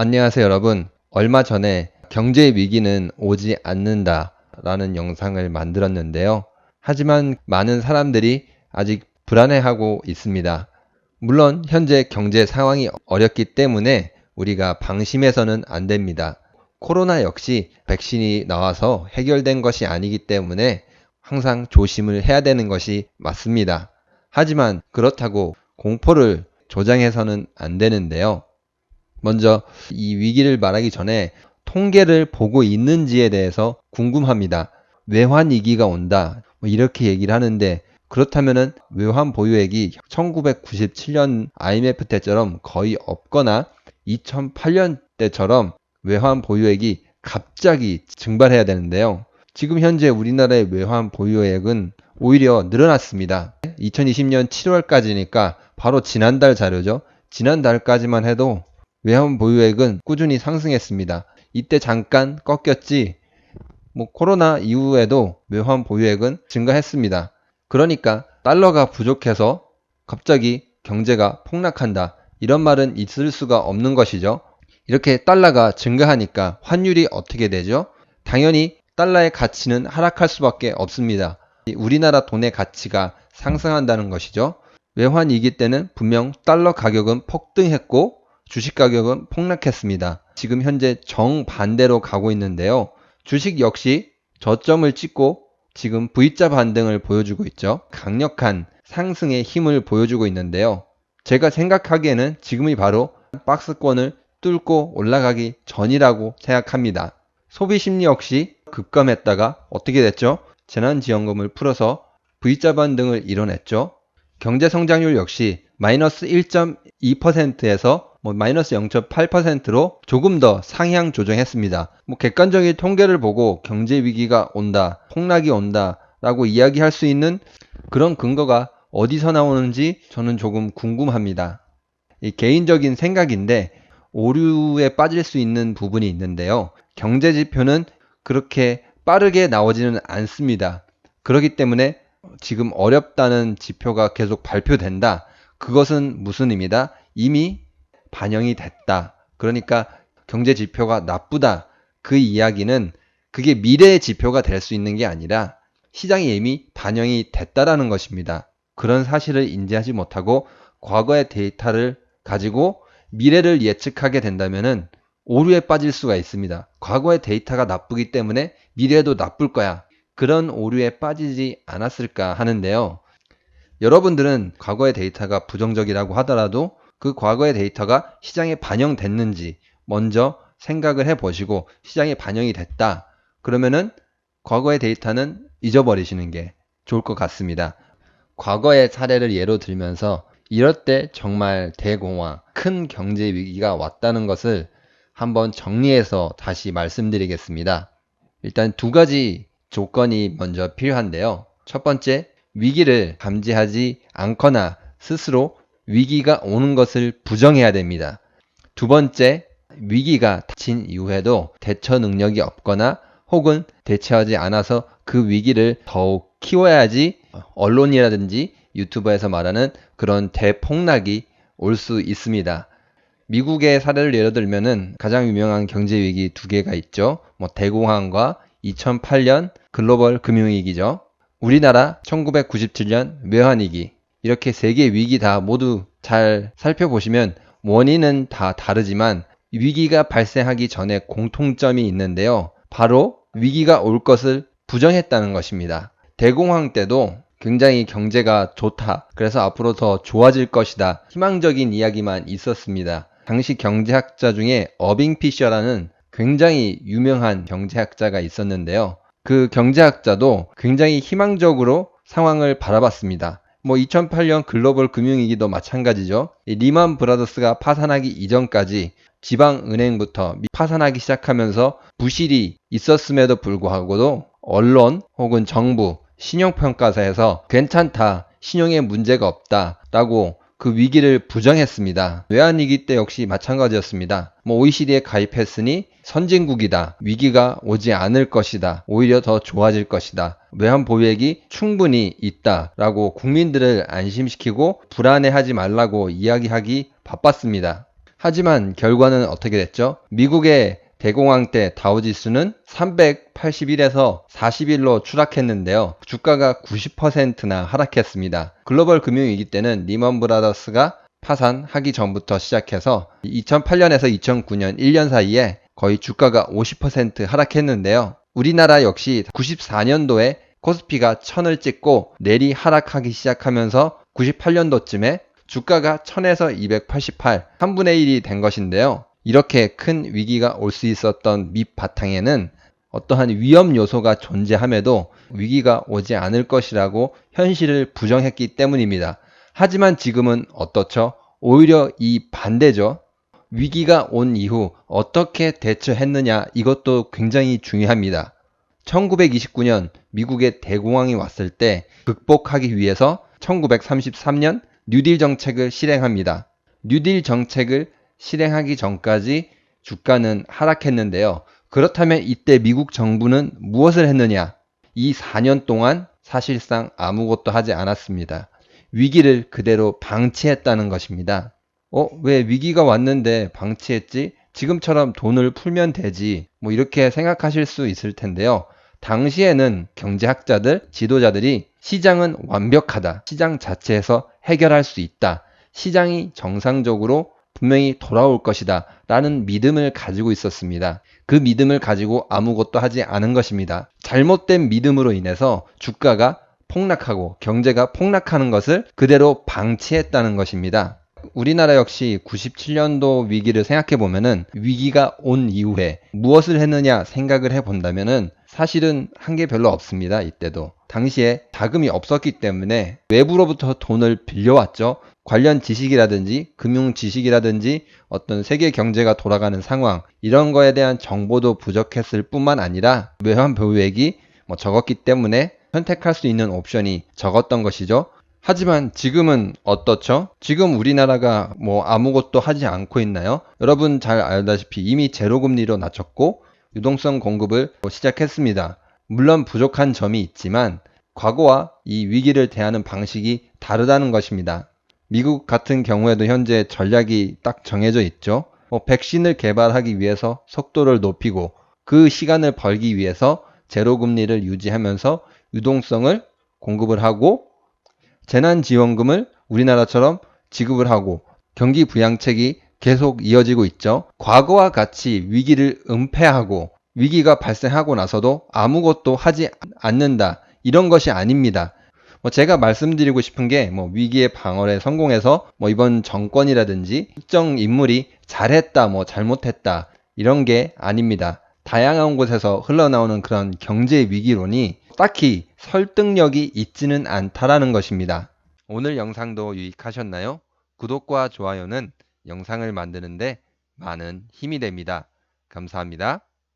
안녕하세요 여러분. 얼마 전에 경제 위기는 오지 않는다 라는 영상을 만들었는데요. 하지만 많은 사람들이 아직 불안해하고 있습니다. 물론 현재 경제 상황이 어렵기 때문에 우리가 방심해서는 안 됩니다. 코로나 역시 백신이 나와서 해결된 것이 아니기 때문에 항상 조심을 해야 되는 것이 맞습니다. 하지만 그렇다고 공포를 조장해서는 안 되는데요. 먼저 이 위기를 말하기 전에 통계를 보고 있는지에 대해서 궁금합니다. 외환 위기가 온다. 뭐 이렇게 얘기를 하는데 그렇다면은 외환 보유액이 1997년 IMF 때처럼 거의 없거나 2008년 때처럼 외환 보유액이 갑자기 증발해야 되는데요. 지금 현재 우리나라의 외환 보유액은 오히려 늘어났습니다. 2020년 7월까지니까 바로 지난달 자료죠. 지난달까지만 해도 외환 보유액은 꾸준히 상승했습니다. 이때 잠깐 꺾였지 뭐 코로나 이후에도 외환 보유액은 증가했습니다. 그러니까 달러가 부족해서 갑자기 경제가 폭락한다. 이런 말은 있을 수가 없는 것이죠. 이렇게 달러가 증가하니까 환율이 어떻게 되죠? 당연히 달러의 가치는 하락할 수밖에 없습니다. 우리나라 돈의 가치가 상승한다는 것이죠. 외환위기 때는 분명 달러 가격은 폭등했고 주식 가격은 폭락했습니다. 지금 현재 정반대로 가고 있는데요. 주식 역시 저점을 찍고 지금 V자 반등을 보여주고 있죠. 강력한 상승의 힘을 보여주고 있는데요. 제가 생각하기에는 지금이 바로 박스권을 뚫고 올라가기 전이라고 생각합니다. 소비 심리 역시 급감했다가 어떻게 됐죠? 재난지원금을 풀어서 V자 반등을 이뤄냈죠. 경제 성장률 역시 마이너스 1.2%에서 뭐 마이너스 0.8%로 조금 더 상향 조정했습니다. 뭐 객관적인 통계를 보고 경제 위기가 온다, 폭락이 온다 라고 이야기할 수 있는 그런 근거가 어디서 나오는지 저는 조금 궁금합니다. 개인적인 생각인데 오류에 빠질 수 있는 부분이 있는데요. 경제 지표는 그렇게 빠르게 나오지는 않습니다. 그렇기 때문에 지금 어렵다는 지표가 계속 발표된다. 그것은 무슨 의미다? 이미 반영이 됐다. 그러니까 경제 지표가 나쁘다. 그 이야기는 그게 미래의 지표가 될 수 있는 게 아니라 시장에 이미 반영이 됐다라는 것입니다. 그런 사실을 인지하지 못하고 과거의 데이터를 가지고 미래를 예측하게 된다면은 오류에 빠질 수가 있습니다. 과거의 데이터가 나쁘기 때문에 미래도 나쁠 거야. 그런 오류에 빠지지 않았을까 하는데요. 여러분들은 과거의 데이터가 부정적이라고 하더라도 그 과거의 데이터가 시장에 반영됐는지 먼저 생각을 해 보시고 시장에 반영이 됐다. 그러면은 과거의 데이터는 잊어버리시는 게 좋을 것 같습니다. 과거의 사례를 예로 들면서 이럴 때 정말 대공황, 큰 경제 위기가 왔다는 것을 한번 정리해서 다시 말씀드리겠습니다. 일단 두 가지 조건이 먼저 필요한데요. 첫 번째, 위기를 감지하지 않거나 스스로 위기가 오는 것을 부정해야 됩니다. 두 번째, 위기가 닥친 이후에도 대처 능력이 없거나 혹은 대처하지 않아서 그 위기를 더욱 키워야지 언론이라든지 유튜버에서 말하는 그런 대폭락이 올 수 있습니다. 미국의 사례를 예로 들면은 가장 유명한 경제 위기 두 개가 있죠. 뭐 대공황과 2008년 글로벌 금융위기죠. 우리나라 1997년 외환위기, 이렇게 세개 위기 다 모두 잘 살펴보시면 원인은 다 다르지만 위기가 발생하기 전에 공통점이 있는데요. 바로 위기가 올 것을 부정했다는 것입니다. 대공황 때도 굉장히 경제가 좋다. 그래서 앞으로 더 좋아질 것이다. 희망적인 이야기만 있었습니다. 당시 경제학자 중에 어빙 피셔라는 굉장히 유명한 경제학자가 있었는데요. 그 경제학자도 굉장히 희망적으로 상황을 바라봤습니다. 뭐 2008년 글로벌 금융위기도 마찬가지죠. 리만 브라더스가 파산하기 이전까지 지방은행부터 파산하기 시작하면서 부실이 있었음에도 불구하고도 언론 혹은 정부 신용평가사에서 괜찮다, 신용에 문제가 없다 라고 그 위기를 부정했습니다. 외환위기 때 역시 마찬가지였습니다. 뭐 OECD에 가입했으니 선진국이다. 위기가 오지 않을 것이다. 오히려 더 좋아질 것이다. 외환 보유액이 충분히 있다 라고 국민들을 안심시키고 불안해하지 말라고 이야기하기 바빴습니다. 하지만 결과는 어떻게 됐죠? 미국의 대공황 때 다우지수는 381에서 41로 추락했는데요. 주가가 90%나 하락했습니다. 글로벌 금융위기 때는 리먼 브라더스가 파산하기 전부터 시작해서 2008년에서 2009년 1년 사이에 거의 주가가 50% 하락했는데요. 우리나라 역시 94년도에 코스피가 1000을 찍고 내리 하락하기 시작하면서 98년도쯤에 주가가 1000에서 288, 3분의 1이 된 것인데요. 이렇게 큰 위기가 올 수 있었던 밑바탕에는 어떠한 위험 요소가 존재함에도 위기가 오지 않을 것이라고 현실을 부정했기 때문입니다. 하지만 지금은 어떻죠? 오히려 이 반대죠. 위기가 온 이후 어떻게 대처했느냐 이것도 굉장히 중요합니다. 1929년 미국의 대공황이 왔을 때 극복하기 위해서 1933년 뉴딜 정책을 실행합니다. 뉴딜 정책을 실행하기 전까지 주가는 하락했는데요. 그렇다면 이때 미국 정부는 무엇을 했느냐? 이 4년 동안 사실상 아무것도 하지 않았습니다. 위기를 그대로 방치했다는 것입니다. 어, 왜 위기가 왔는데 방치했지? 지금처럼 돈을 풀면 되지. 뭐 이렇게 생각하실 수 있을 텐데요. 당시에는 경제학자들, 지도자들이 시장은 완벽하다. 시장 자체에서 해결할 수 있다. 시장이 정상적으로 분명히 돌아올 것이다. 라는 믿음을 가지고 있었습니다. 그 믿음을 가지고 아무것도 하지 않은 것입니다. 잘못된 믿음으로 인해서 주가가 폭락하고 경제가 폭락하는 것을 그대로 방치했다는 것입니다. 우리나라 역시 97년도 위기를 생각해 보면은 위기가 온 이후에 무엇을 했느냐 생각을 해 본다면은 사실은 한 게 별로 없습니다. 이때도. 당시에 자금이 없었기 때문에 외부로부터 돈을 빌려왔죠. 관련 지식이라든지 금융 지식이라든지 어떤 세계 경제가 돌아가는 상황 이런 거에 대한 정보도 부족했을 뿐만 아니라 외환 보유액이 뭐 적었기 때문에 선택할 수 있는 옵션이 적었던 것이죠. 하지만 지금은 어떻죠? 지금 우리나라가 뭐 아무것도 하지 않고 있나요? 여러분 잘 알다시피 이미 제로금리로 낮췄고 유동성 공급을 시작했습니다. 물론 부족한 점이 있지만 과거와 이 위기를 대하는 방식이 다르다는 것입니다. 미국 같은 경우에도 현재 전략이 딱 정해져 있죠. 뭐 백신을 개발하기 위해서 속도를 높이고 그 시간을 벌기 위해서 제로금리를 유지하면서 유동성을 공급을 하고 재난지원금을 우리나라처럼 지급을 하고 경기 부양책이 계속 이어지고 있죠. 과거와 같이 위기를 은폐하고 위기가 발생하고 나서도 아무것도 하지 않는다. 이런 것이 아닙니다. 뭐 제가 말씀드리고 싶은 게 뭐 위기의 방어에 성공해서 뭐 이번 정권이라든지 특정 인물이 잘했다, 뭐 잘못했다 이런 게 아닙니다. 다양한 곳에서 흘러나오는 그런 경제 위기론이 딱히 설득력이 있지는 않다라는 것입니다. 오늘 영상도 유익하셨나요? 구독과 좋아요는 영상을 만드는데 많은 힘이 됩니다. 감사합니다.